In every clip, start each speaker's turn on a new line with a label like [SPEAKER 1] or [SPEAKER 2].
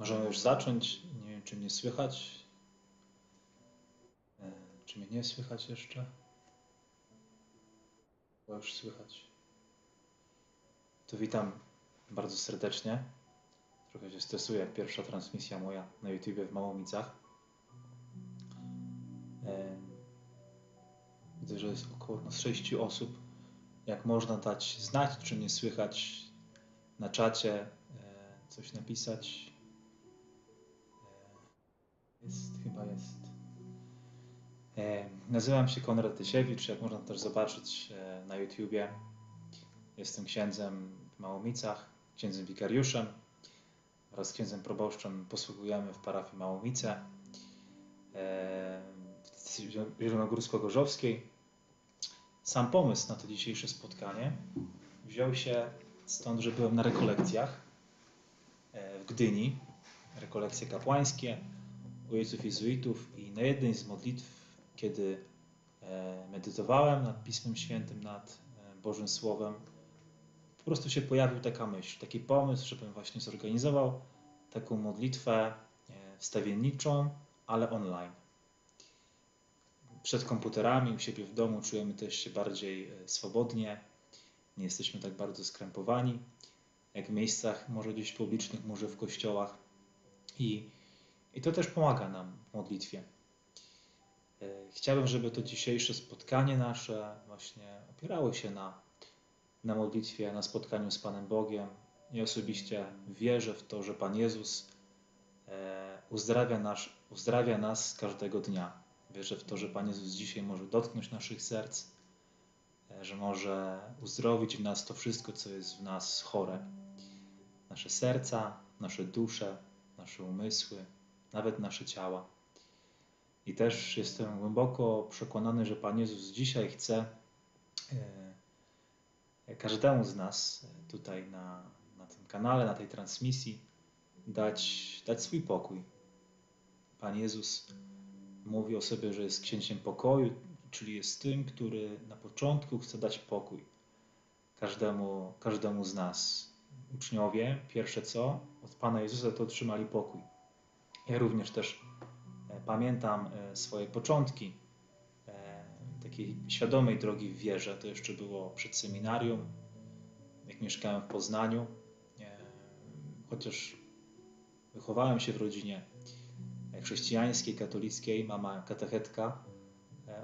[SPEAKER 1] Możemy już zacząć. Nie wiem, czy mnie słychać. E, Czy mnie nie słychać jeszcze? Bo już słychać. To witam bardzo serdecznie. Trochę się stresuję, pierwsza transmisja moja na YouTubie w Małomicach. E, Widzę, że jest około nas 6 osób. Jak można dać znać, czy mnie słychać na czacie, e, coś napisać. Jest, chyba jest. E, Nazywam się Konrad Tysiewicz, jak można też zobaczyć e, na YouTubie. Jestem księdzem w Małomicach, księdzem wikariuszem oraz księdzem proboszczem posługujemy w parafii Małomice e, Zielonogórsko-Gorzowskiej. Sam pomysł na to dzisiejsze spotkanie wziął się stąd, że byłem na rekolekcjach e, w Gdyni, rekolekcje kapłańskie ojców jezuitów i na jednej z modlitw, kiedy e, medytowałem nad Pismem Świętym, nad e, Bożym Słowem, po prostu się pojawił taka myśl, taki pomysł, żebym właśnie zorganizował taką modlitwę e, wstawienniczą, ale online. Przed komputerami, u siebie w domu czujemy też się bardziej swobodnie, nie jesteśmy tak bardzo skrępowani, jak w miejscach może gdzieś publicznych, może w kościołach. I, i to też pomaga nam w modlitwie. E, Chciałbym, żeby to dzisiejsze spotkanie nasze właśnie opierało się na, na modlitwie, na spotkaniu z Panem Bogiem. I osobiście wierzę w to, że Pan Jezus e, uzdrawia, nasz, uzdrawia nas każdego dnia. Wierzę w to, że Pan Jezus dzisiaj może dotknąć naszych serc, e, że może uzdrowić w nas to wszystko, co jest w nas chore. Nasze serca, nasze dusze, nasze umysły, nawet nasze ciała. I też jestem głęboko przekonany, że Pan Jezus dzisiaj chce e, każdemu z nas tutaj na, na tym kanale, na tej transmisji dać, dać swój pokój. Pan Jezus mówi o sobie, że jest księciem pokoju, czyli jest tym, który na początku chce dać pokój każdemu, każdemu z nas. Uczniowie, pierwsze co, od Pana Jezusa to otrzymali pokój. Ja również też e, pamiętam e, swoje początki e, takiej świadomej drogi w wierze. To jeszcze było przed seminarium, jak mieszkałem w Poznaniu. Chociaż wychowałem się w rodzinie chrześcijańskiej, katolickiej, mama katechetka.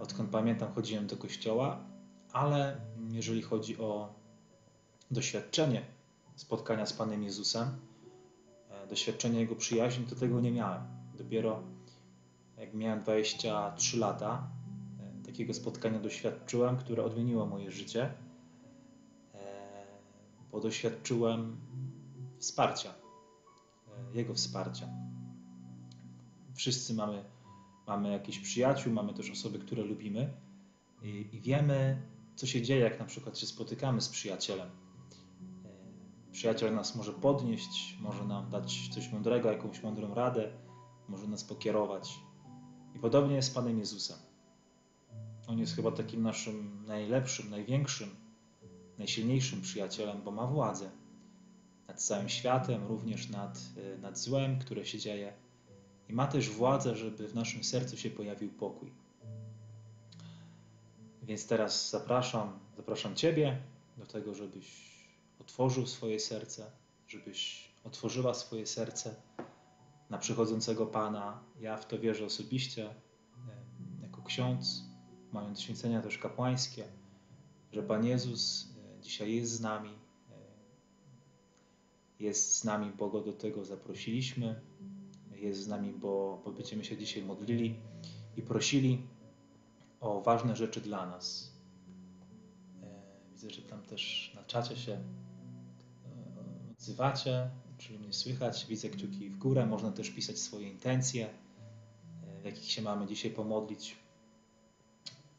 [SPEAKER 1] Odkąd pamiętam, chodziłem do kościoła, ale jeżeli chodzi o doświadczenie spotkania z Panem Jezusem, doświadczenie Jego przyjaźni, to tego nie miałem. Dopiero jak miałem 23 lata, e, takiego spotkania doświadczyłem, które odmieniło moje życie, e, bo doświadczyłem wsparcia, e, Jego wsparcia. Wszyscy mamy, mamy jakichś przyjaciół, mamy też osoby, które lubimy i, i wiemy, co się dzieje, jak na przykład się spotykamy z przyjacielem. Przyjaciel nas może podnieść, może nam dać coś mądrego, jakąś mądrą radę, może nas pokierować. I podobnie jest z Panem Jezusem. On jest chyba takim naszym najlepszym, największym, najsilniejszym przyjacielem, bo ma władzę nad całym światem, również nad, e, nad złem, które się dzieje. I ma też władzę, żeby w naszym sercu się pojawił pokój. Więc teraz zapraszam, zapraszam Ciebie do tego, żebyś otworzył swoje serce, żebyś otworzyła swoje serce na przychodzącego Pana. Ja w to wierzę osobiście, jako ksiądz, mając święcenia też kapłańskie, że Pan Jezus dzisiaj jest z nami. Jest z nami, bo Go do tego zaprosiliśmy. Jest z nami, bo, bo będziemy się dzisiaj modlili i prosili o ważne rzeczy dla nas. E, Widzę, że tam też na czacie się odzywacie, czyli mnie słychać. Widzę kciuki w górę. Można też pisać swoje intencje, e, w jakich się mamy dzisiaj pomodlić.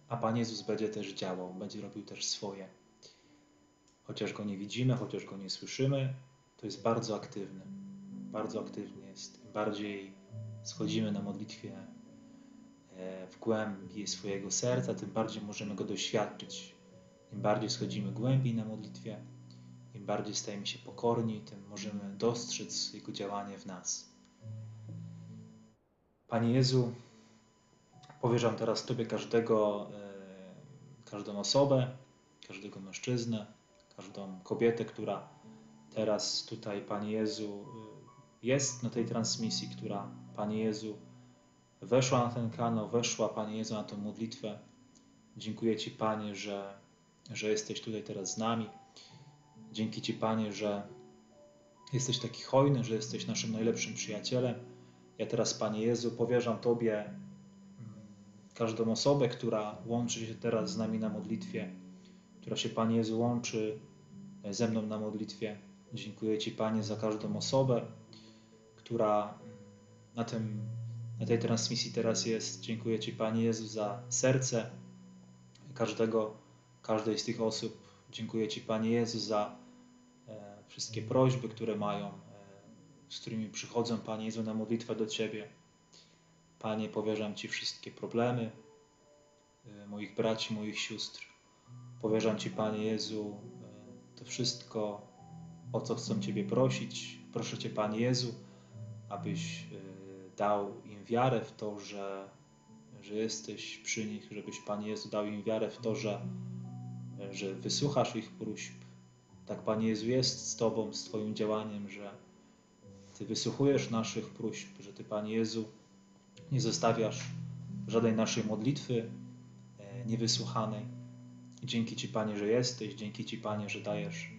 [SPEAKER 1] A Pan Jezus będzie też działał, będzie robił też swoje. Chociaż Go nie widzimy, chociaż Go nie słyszymy, to jest bardzo aktywny. Bardzo aktywny jest. Im bardziej schodzimy na modlitwie e, w głębi swojego serca, tym bardziej możemy Go doświadczyć. Im bardziej schodzimy głębiej na modlitwie, im bardziej stajemy się pokorni, tym możemy dostrzec Jego działanie w nas. Panie Jezu, powierzam teraz Tobie każdego, e, każdą osobę, każdego mężczyznę, każdą kobietę, która teraz tutaj, Panie Jezu, e, jest na tej transmisji, która, Panie Jezu, weszła na ten kanał, weszła, Panie Jezu, na tą modlitwę. Dziękuję Ci, Panie, że, że jesteś tutaj teraz z nami. Dzięki Ci, Panie, że jesteś taki hojny, że jesteś naszym najlepszym przyjacielem. Ja teraz, Panie Jezu, powierzam Tobie mm, każdą osobę, która łączy się teraz z nami na modlitwie, która się, Panie Jezu, łączy ze mną na modlitwie. Dziękuję Ci, Panie, za każdą osobę, która na, tym, na tej transmisji teraz jest. Dziękuję Ci, Panie Jezu, za serce każdego, każdej z tych osób. Dziękuję Ci, Panie Jezu, za wszystkie prośby, które mają, e, z którymi przychodzą, Panie Jezu, na modlitwę do Ciebie. Panie, powierzam Ci wszystkie problemy e, moich braci, moich sióstr. Powierzam Ci, Panie Jezu, to wszystko, o co chcą Ciebie prosić. Proszę Cię, Panie Jezu, abyś dał im wiarę w to, że, że jesteś przy nich, żebyś, Panie Jezu, dał im wiarę w to, że, że wysłuchasz ich próśb. Tak, Panie Jezu, jest z Tobą, z Twoim działaniem, że Ty wysłuchujesz naszych próśb, że Ty, Panie Jezu, nie zostawiasz żadnej naszej modlitwy e, niewysłuchanej. Dzięki Ci, Panie, że jesteś, dzięki Ci, Panie, że dajesz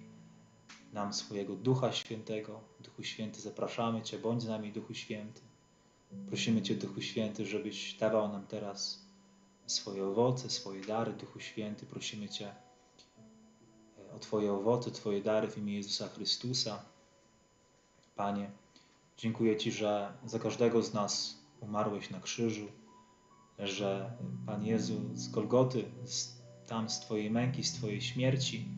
[SPEAKER 1] nam swojego Ducha Świętego. Duchu Święty, zapraszamy Cię, bądź z nami, Duchu Święty. Prosimy Cię, Duchu Święty, żebyś dawał nam teraz swoje owoce, swoje dary, Duchu Święty. Prosimy Cię o Twoje owoce, Twoje dary w imię Jezusa Chrystusa. Panie, dziękuję Ci, że za każdego z nas umarłeś na krzyżu, że Pan Jezu z Golgoty, z, tam z Twojej męki, z Twojej śmierci,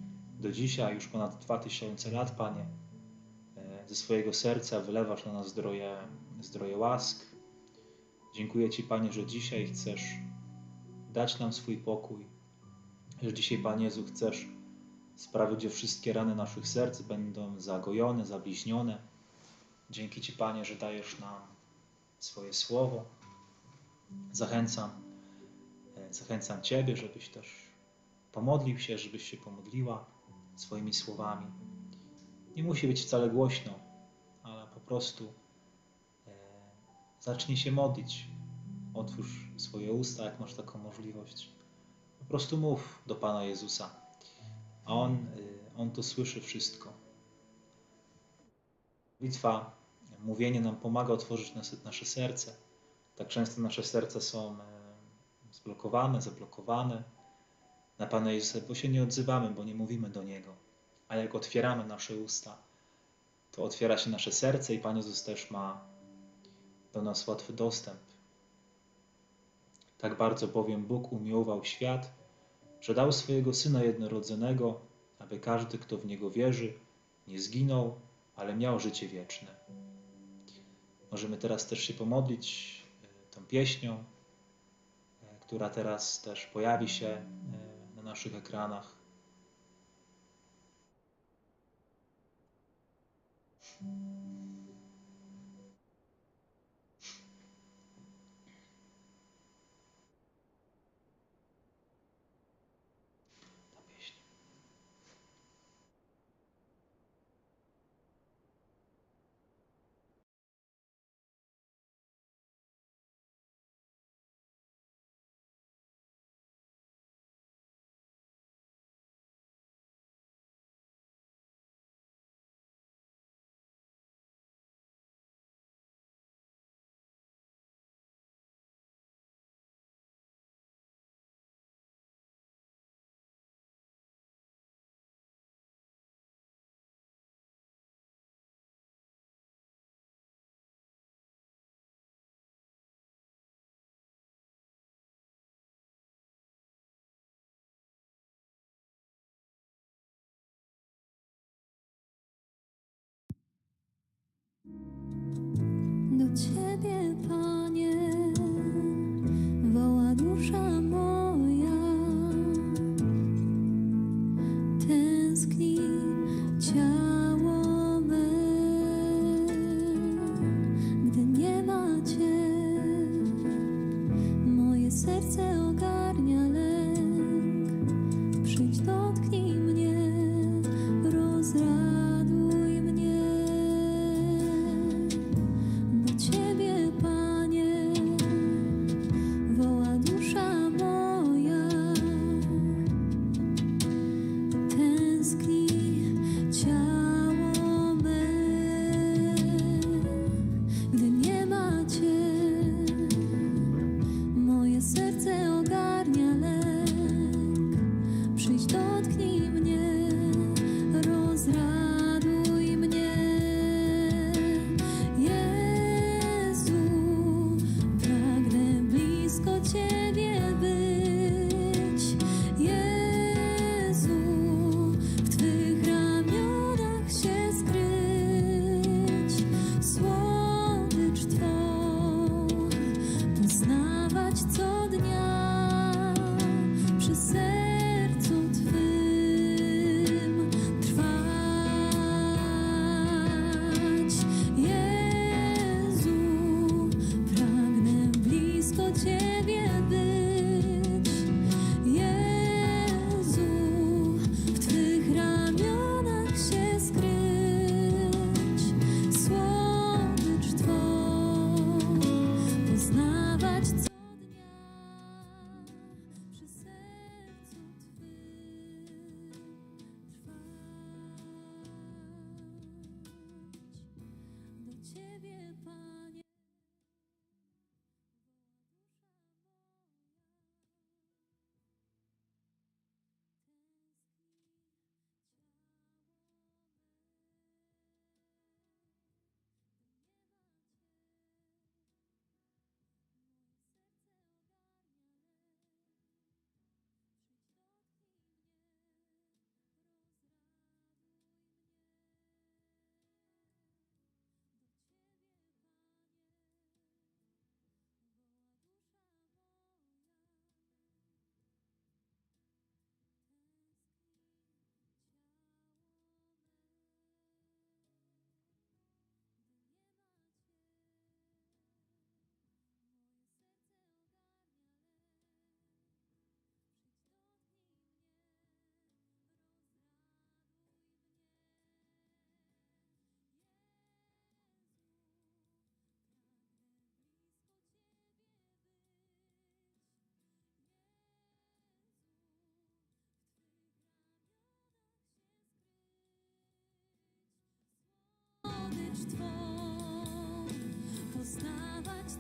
[SPEAKER 1] do dzisiaj, już ponad 2000 lat, Panie, e, ze swojego serca wylewasz na nas zdroje, zdroje łask. Dziękuję Ci, Panie, że dzisiaj chcesz dać nam swój pokój, że dzisiaj, Panie Jezu, chcesz sprawić, że wszystkie rany naszych serc będą zagojone, zabliźnione. Dzięki Ci, Panie, że dajesz nam swoje słowo. Zachęcam, e, zachęcam Ciebie, żebyś też pomodlił się, żebyś się pomodliła swoimi słowami. Nie musi być wcale głośno, ale po prostu e, zacznij się modlić. Otwórz swoje usta, jak masz taką możliwość. Po prostu mów do Pana Jezusa, a On, e, on to słyszy wszystko. Litwa, mówienie nam pomaga otworzyć nasze serce. Tak często nasze serca są e, zblokowane, zablokowane na Pana Jezusa, bo się nie odzywamy, bo nie mówimy do Niego. A jak otwieramy nasze usta, to otwiera się nasze serce i Pan Jezus też ma do nas łatwy dostęp. Tak bardzo bowiem Bóg umiłował świat, że dał swojego Syna jednorodzonego, aby każdy, kto w Niego wierzy, nie zginął, ale miał życie wieczne. Możemy teraz też się pomodlić e, tą pieśnią, e, która teraz też pojawi się e, na naszych ekranach.
[SPEAKER 2] Thank you.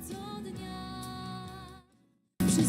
[SPEAKER 2] co dnia. Przy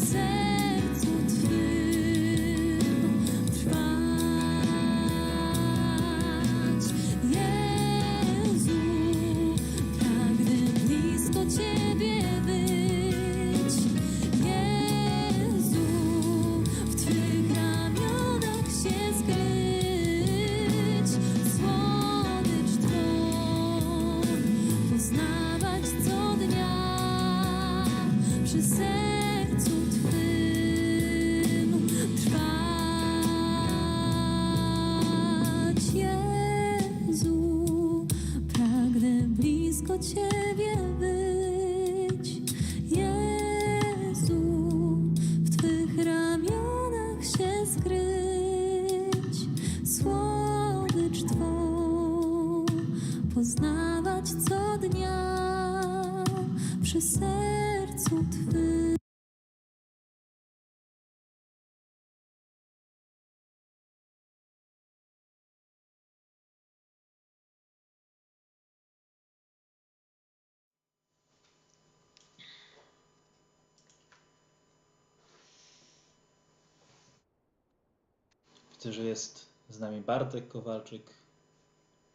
[SPEAKER 1] Widzę, że jest z nami Bartek Kowalczyk,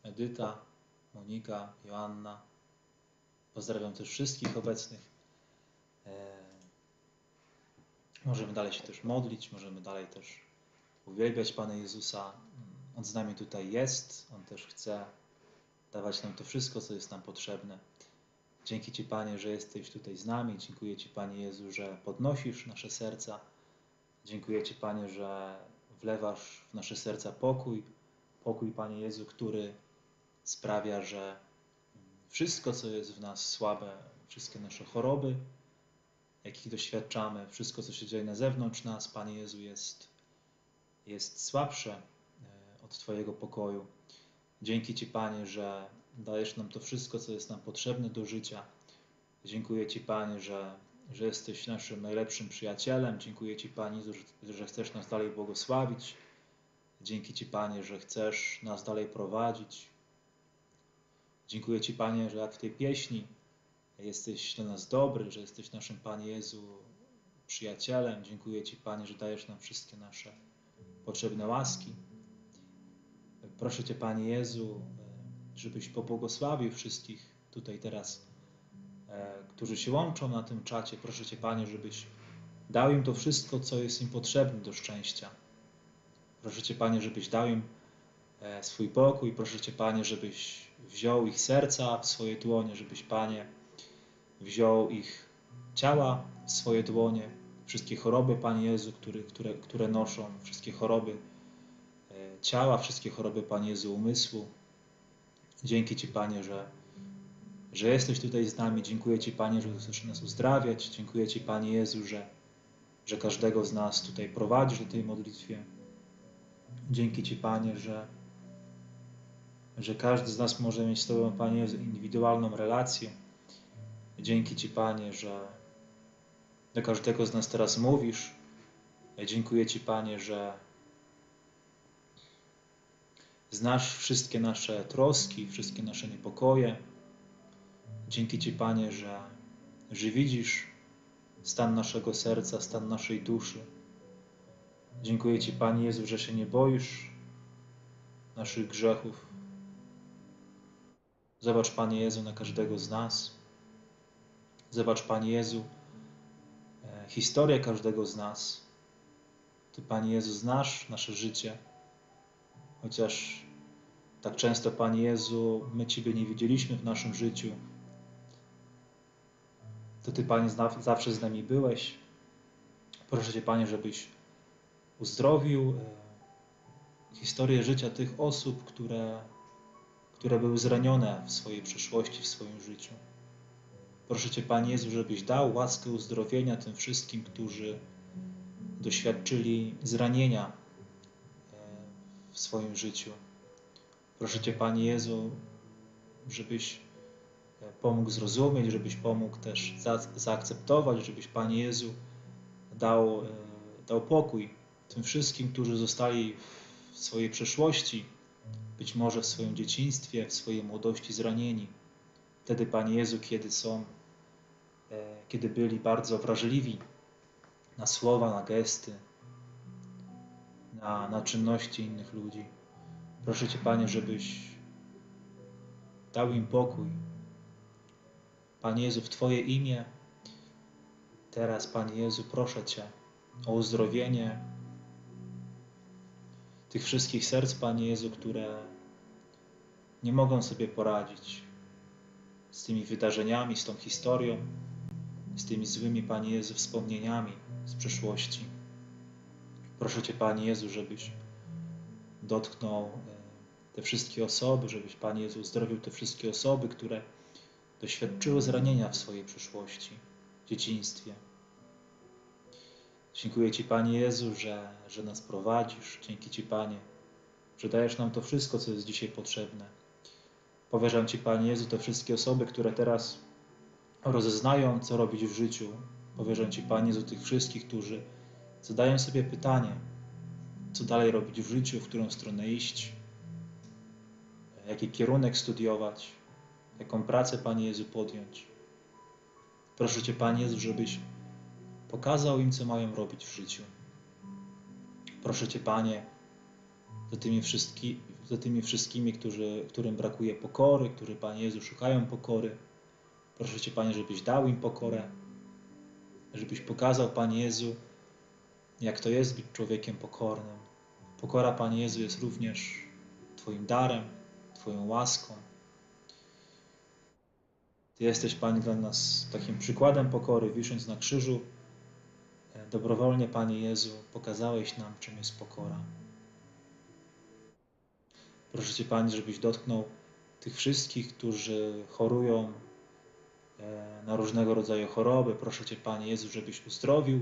[SPEAKER 1] Edyta, Monika, Joanna. Pozdrawiam też wszystkich obecnych. E, Możemy dalej się też modlić, możemy dalej też uwielbiać Pana Jezusa. On z nami tutaj jest, On też chce dawać nam to wszystko, co jest nam potrzebne. Dzięki Ci, Panie, że jesteś tutaj z nami. Dziękuję Ci, Panie Jezu, że podnosisz nasze serca. Dziękuję Ci, Panie, że wlewasz w nasze serca pokój. Pokój, Panie Jezu, który sprawia, że wszystko, co jest w nas słabe, wszystkie nasze choroby, jakich doświadczamy, wszystko, co się dzieje na zewnątrz nas, Panie Jezu, jest, jest słabsze e, od Twojego pokoju. Dzięki Ci, Panie, że dajesz nam to wszystko, co jest nam potrzebne do życia. Dziękuję Ci, Panie, że, że jesteś naszym najlepszym przyjacielem. Dziękuję Ci, Panie, że, chcesz nas dalej błogosławić. Dzięki Ci, Panie, że chcesz nas dalej prowadzić. Dziękuję Ci, Panie, że jak w tej pieśni jesteś dla nas dobry, że jesteś naszym, Panie Jezu, przyjacielem. Dziękuję Ci, Panie, że dajesz nam wszystkie nasze potrzebne łaski. Proszę Cię, Panie Jezu, żebyś pobłogosławił wszystkich tutaj teraz, którzy się łączą na tym czacie. Proszę Cię, Panie, żebyś dał im to wszystko, co jest im potrzebne do szczęścia. Proszę Cię, Panie, żebyś dał im e, swój pokój. Proszę Cię, Panie, żebyś wziął ich serca w swoje dłonie, żebyś, Panie, wziął ich ciała w swoje dłonie. Wszystkie choroby, Panie Jezu, które, które, które noszą, wszystkie choroby e, ciała, wszystkie choroby, Panie Jezu, umysłu. Dzięki Ci, Panie, że, że jesteś tutaj z nami. Dziękuję Ci, Panie, że chcesz nas uzdrawiać. Dziękuję Ci, Panie Jezu, że, że każdego z nas tutaj prowadzisz do tej modlitwie. Dzięki Ci, Panie, że, że każdy z nas może mieć z Tobą, Panie Jezu, indywidualną relację. Dzięki Ci, Panie, że do każdego z nas teraz mówisz. Dziękuję Ci, Panie, że znasz wszystkie nasze troski, wszystkie nasze niepokoje. Dzięki Ci, Panie, że, że widzisz stan naszego serca, stan naszej duszy. Dziękuję Ci, Panie Jezu, że się nie boisz naszych grzechów. Zobacz, Panie Jezu, na każdego z nas. Zobacz, Panie Jezu, e, historię każdego z nas. Ty, Panie Jezu, znasz nasze życie. Chociaż tak często, Panie Jezu, my Ciebie nie widzieliśmy w naszym życiu, to Ty, Panie, zawsze z nami byłeś. Proszę Cię, Panie, żebyś uzdrowił e, historię życia tych osób, które, które były zranione w swojej przeszłości, w swoim życiu. Proszę Cię, Panie Jezu, żebyś dał łaskę uzdrowienia tym wszystkim, którzy doświadczyli zranienia e, w swoim życiu. Proszę Cię, Panie Jezu, żebyś pomógł zrozumieć, żebyś pomógł też za, zaakceptować, żebyś, Panie Jezu, dał, e, dał pokój tym wszystkim, którzy zostali w swojej przeszłości, być może w swoim dzieciństwie, w swojej młodości zranieni. Wtedy, Panie Jezu, kiedy są, e, kiedy byli bardzo wrażliwi na słowa, na gesty, na, na czynności innych ludzi. Proszę Cię, Panie, żebyś dał im pokój. Panie Jezu, w Twoje imię teraz, Panie Jezu, proszę Cię o uzdrowienie tych wszystkich serc, Panie Jezu, które nie mogą sobie poradzić z tymi wydarzeniami, z tą historią, z tymi złymi, Panie Jezu, wspomnieniami z przeszłości. Proszę Cię, Panie Jezu, żebyś dotknął e, te wszystkie osoby, żebyś, Panie Jezu, uzdrowił te wszystkie osoby, które doświadczyły zranienia w swojej przeszłości, w dzieciństwie. Dziękuję Ci, Panie Jezu, że, że nas prowadzisz. Dzięki Ci, Panie, że dajesz nam to wszystko, co jest dzisiaj potrzebne. Powierzam Ci, Panie Jezu, te wszystkie osoby, które teraz rozeznają, co robić w życiu. Powierzam Ci, Panie Jezu, tych wszystkich, którzy zadają sobie pytanie, co dalej robić w życiu, w którą stronę iść, jaki kierunek studiować, jaką pracę, Panie Jezu, podjąć. Proszę Cię, Panie Jezu, żebyś pokazał im, co mają robić w życiu. Proszę Cię, Panie, za tymi, wszystki, za tymi wszystkimi, którzy, którym brakuje pokory, którzy, Panie Jezu, szukają pokory. Proszę Cię, Panie, żebyś dał im pokorę, żebyś pokazał, Panie Jezu, jak to jest być człowiekiem pokornym. Pokora, Panie Jezu, jest również Twoim darem, Twoją łaską. Ty jesteś, Panie, dla nas takim przykładem pokory, wisząc na krzyżu. e, Dobrowolnie, Panie Jezu, pokazałeś nam, czym jest pokora. Proszę Cię, Panie, żebyś dotknął tych wszystkich, którzy chorują e, na różnego rodzaju choroby. Proszę Cię, Panie Jezu, żebyś uzdrowił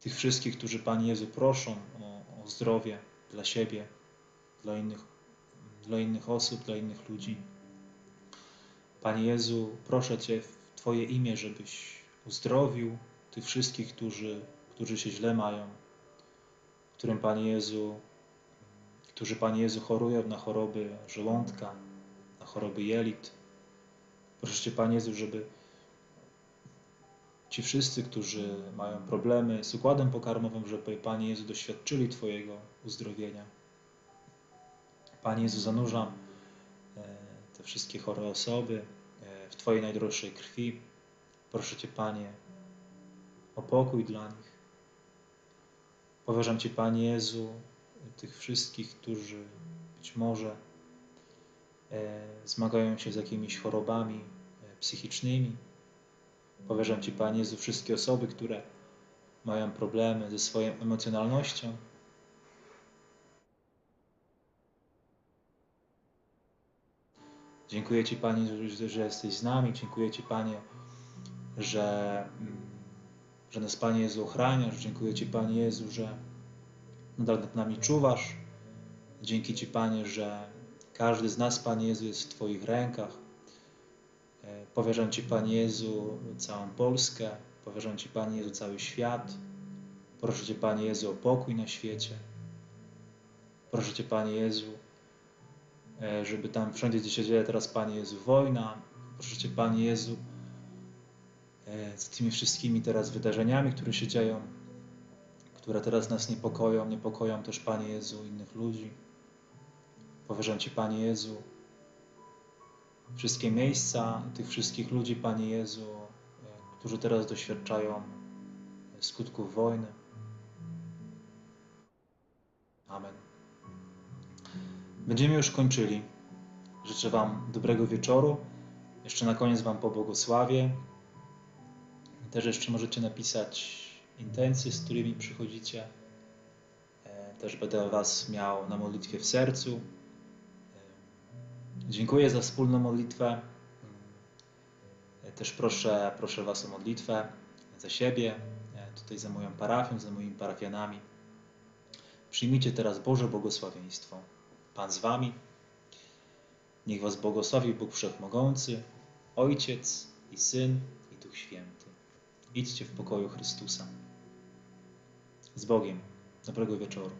[SPEAKER 1] tych wszystkich, którzy, Panie Jezu, proszą o, o zdrowie dla siebie, dla innych, dla innych osób, dla innych ludzi. Panie Jezu, proszę Cię w Twoje imię, żebyś uzdrowił tych wszystkich, którzy, którzy się źle mają, którym, Panie Jezu, którzy, Panie Jezu, chorują na choroby żołądka, na choroby jelit. Proszę Cię, Panie Jezu, żeby ci wszyscy, którzy mają problemy z układem pokarmowym, żeby, Panie Jezu, doświadczyli Twojego uzdrowienia. Panie Jezu, zanurzam te wszystkie chore osoby e, w Twojej najdroższej krwi. Proszę Cię, Panie, o pokój dla nich. Powierzam Ci, Panie Jezu, tych wszystkich, którzy być może e, zmagają się z jakimiś chorobami e, psychicznymi. Powierzam Ci, Panie Jezu, wszystkie osoby, które mają problemy ze swoją emocjonalnością. Dziękuję Ci, Panie, że, że jesteś z nami. Dziękuję Ci, Panie, że, mm, że nas, Panie Jezu, ochraniasz. Dziękuję Ci, Panie Jezu, że nadal nad nami czuwasz. Dzięki Ci, Panie, że każdy z nas, Panie Jezu, jest w Twoich rękach. E, Powierzam Ci, Panie Jezu, całą Polskę. Powierzam Ci, Panie Jezu, cały świat. Proszę Cię, Panie Jezu, o pokój na świecie. Proszę Cię, Panie Jezu, żeby tam wszędzie, gdzie się dzieje teraz, Panie Jezu, wojna. Proszę Cię, Panie Jezu, e, z tymi wszystkimi teraz wydarzeniami, które się dzieją, które teraz nas niepokoją, niepokoją też, Panie Jezu, innych ludzi. Powierzam Ci, Panie Jezu, wszystkie miejsca tych wszystkich ludzi, Panie Jezu, e, którzy teraz doświadczają skutków wojny. Amen. Będziemy już kończyli. Życzę Wam dobrego wieczoru. Jeszcze na koniec Wam pobłogosławię. Też jeszcze możecie napisać intencje, z którymi przychodzicie. E, Też będę Was miał na modlitwie w sercu. E, Dziękuję za wspólną modlitwę. E, Też proszę, proszę Was o modlitwę za siebie, tutaj za moją parafią, za moimi parafianami. Przyjmijcie teraz Boże błogosławieństwo. Pan z Wami. Niech Was błogosławi Bóg Wszechmogący, Ojciec i Syn i Duch Święty. Idźcie w pokoju Chrystusa. Z Bogiem. Dobrego wieczoru.